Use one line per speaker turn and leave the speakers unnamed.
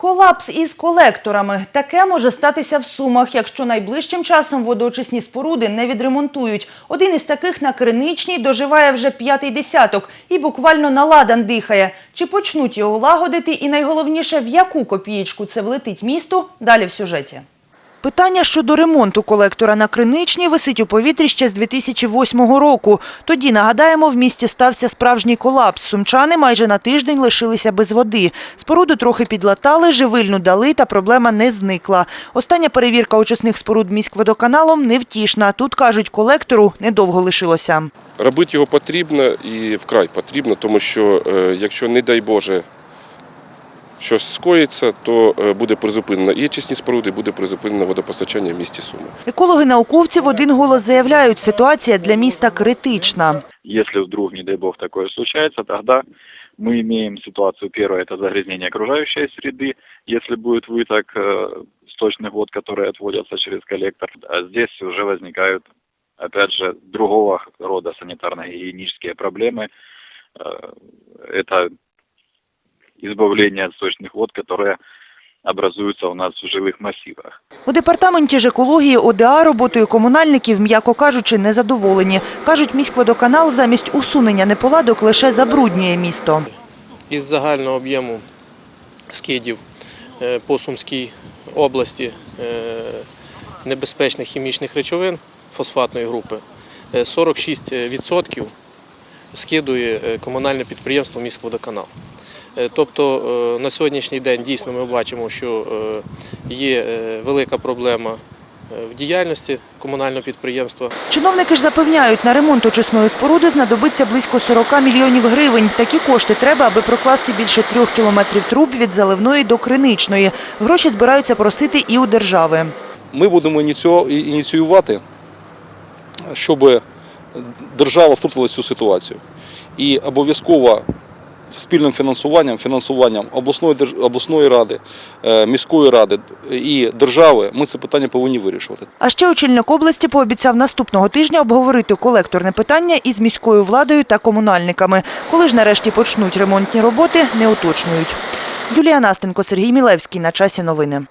Колапс із колекторами. Таке може статися в Сумах, якщо найближчим часом водоочисні споруди не відремонтують. Один із таких на Криничній доживає вже п'ятий десяток і буквально на ладан дихає. Чи почнуть його лагодити і найголовніше, в яку копієчку це влетить місту, далі в сюжеті. Питання щодо ремонту колектора на Криничній висить у повітрі ще з 2008 року. Тоді, нагадаємо, в місті стався справжній колапс. Сумчани майже на тиждень лишилися без води. Споруду трохи підлатали, живильну дали, та проблема не зникла. Остання перевірка очисних споруд міськводоканалом невтішна. Тут, кажуть, колектору недовго лишилося.
Робити його потрібно і вкрай потрібно, тому що е, якщо, не дай Боже, щось скоїться, то е, буде призупинено і очисні споруди, буде призупинено водопостачання в місті Суми.
Екологи-науковці в один голос заявляють, ситуація для міста критична.
Если вдруг, не дай бог, такое случается, тогда мы имеем ситуацию. Первое – это загрязнение окружающей среды. Если будет выток э, сточных вод, которые отводятся через коллектор, а здесь уже возникают, опять же, другого рода санитарно-гигиенические проблемы. Э, Это избавление от сточных вод, которые образуются у нас в жилых массивах.
У департаменті ж екології ОДА роботою комунальників, м'яко кажучи, незадоволені. Кажуть, міськводоканал замість усунення неполадок лише забруднює місто.
із загального об'єму скидів е, по Сумській області е, небезпечних хімічних речовин фосфатної групи е, 46% скидує е, комунальне підприємство «Міськводоканал». Е, Тобто е, на сьогоднішній день дійсно ми бачимо, що е, є велика проблема в діяльності комунального підприємства.
Чиновники ж запевняють, на ремонт очисної споруди знадобиться близько 40 мільйонів гривень. Такі кошти треба, аби прокласти більше трьох кілометрів труб від Заливної до Криничної. Гроші збираються просити і у держави.
Ми будемо ініціювати, щоб держава втрутилася в цю ситуацію. І обов'язково спільним фінансуванням, фінансуванням обласної, обласної ради, е, міської ради і держави ми це питання повинні вирішувати.
А ще очільник області пообіцяв наступного тижня обговорити колекторне питання із міською владою та комунальниками. Коли ж нарешті почнуть ремонтні роботи, не уточнюють. Юлія Настенко, Сергій Мілевський. На часі новини.